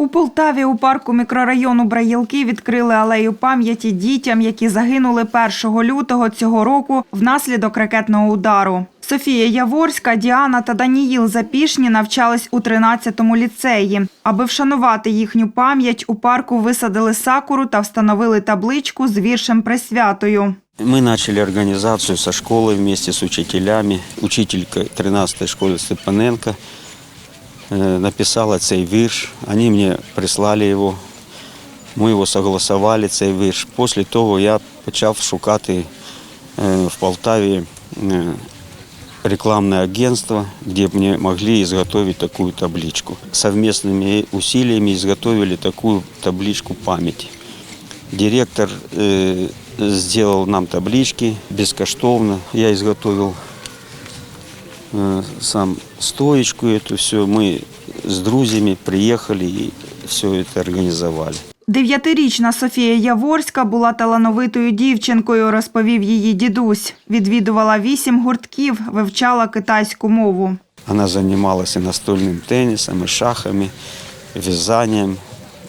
У Полтаві у парку мікрорайону Браїлки відкрили алею пам'яті дітям, які загинули 1 лютого цього року внаслідок ракетного удару. Софія Яворська, Діана та Даніїл Запішні навчались у 13-му ліцеї. Аби вшанувати їхню пам'ять, у парку висадили сакуру та встановили табличку з віршем присвятою. Мы начали организацию со школы вместе с учителями. Учителька 13-й школи Степаненко э, написала цей вірш. Вони мені прислали його. Ми його согласували, цей вірш. Після того я почав шукати е, в Полтаві е, рекламное агентство, где мне могли изготовить такую табличку. Совместными усилиями изготовили такую табличку памяти. Директор э, сделал нам таблички бескоштовно. Я изготовил э, сам стоечку эту все. Мы с друзьями приехали и все это организовали. Дев'ятирічна Софія Яворська була талановитою дівчинкою, розповів її дідусь. Відвідувала вісім гуртків, вивчала китайську мову. Она занималась и настольным теннисом, и шахами, вязанием,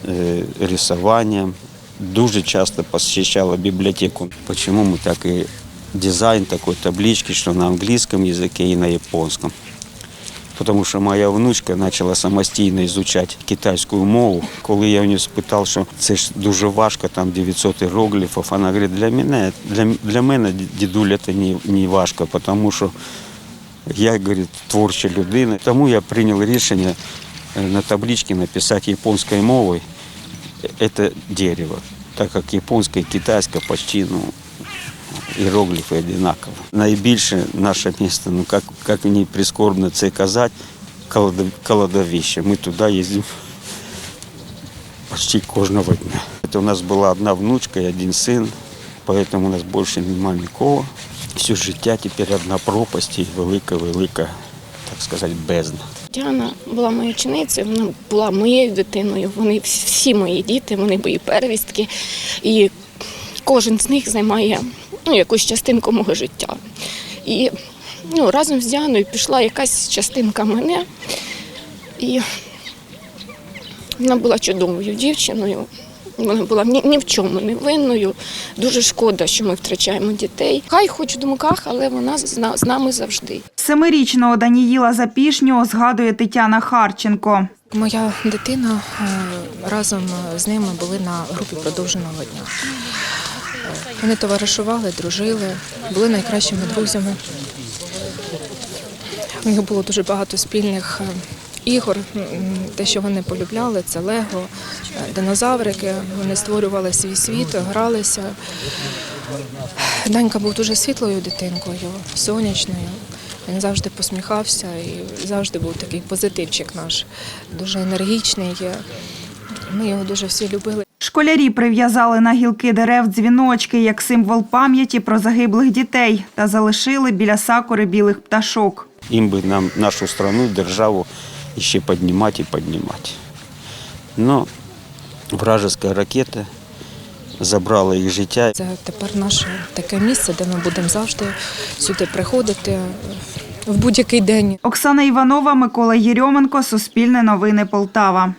э, рисованием. Дуже часто посещала библиотеку. Почему мы так и дизайн такой таблички, что на английском языке и на японском. Потому що моя внучка почала самостійно изучать китайську мову. Коли я у нее спитав, що це ж дуже важко, там 900 іерогліфів, вона говорить, для мене, для, для мене дідуля, це не, не важко, тому що я, говорит, творча людина. Тому я прийняв рішення е, на табличці написати японською мовою це дерево, так як японська і китайська почти ну, іерогліфи однаково. Найбільше наше місто, ну як, як мені прискорбно це казати, колодо- колодовище. Ми туди їздимо почти кожного дня. Это у нас була одна внучка і один син, поэтому у нас більше немає нікого. Все життя тепер одна пропасть і велика-велика, так сказати, бездна. Діана була моєю ученицею, вона була моєю дитиною. Вони всі мої діти, вони мої первістки. І кожен з них займає ну, якусь частинку мого життя. І ну, разом з Діаною пішла якась частинка мене. І вона була чудовою дівчиною. Вона була ні, ні в чому не винною. Дуже шкода, що ми втрачаємо дітей. Хай хоч в думках, але вона з, з нами завжди. Семирічного Даніїла Запішнього згадує Тетяна Харченко. Моя дитина е, разом з ними були на групі продовженого дня. Вони товаришували, дружили, були найкращими друзями. У них було дуже багато спільних е, ігор. Те, що вони полюбляли, це лего, е, динозаврики. Вони створювали свій світ, гралися. Данька був дуже світлою дитинкою, сонячною. Він завжди посміхався і завжди був такий позитивчик наш, дуже енергічний. Ми його дуже всі любили. Школярі прив'язали на гілки дерев дзвіночки як символ пам'яті про загиблих дітей та залишили біля сакури білих пташок. Їм би нам нашу страну, державу ще піднімати і піднімати. Но вражеська ракета забрала їх життя. Це тепер наше таке місце, де ми будемо завжди сюди приходити в будь-який день. Оксана Іванова, Микола Єрьоменко, Суспільне новини Полтава.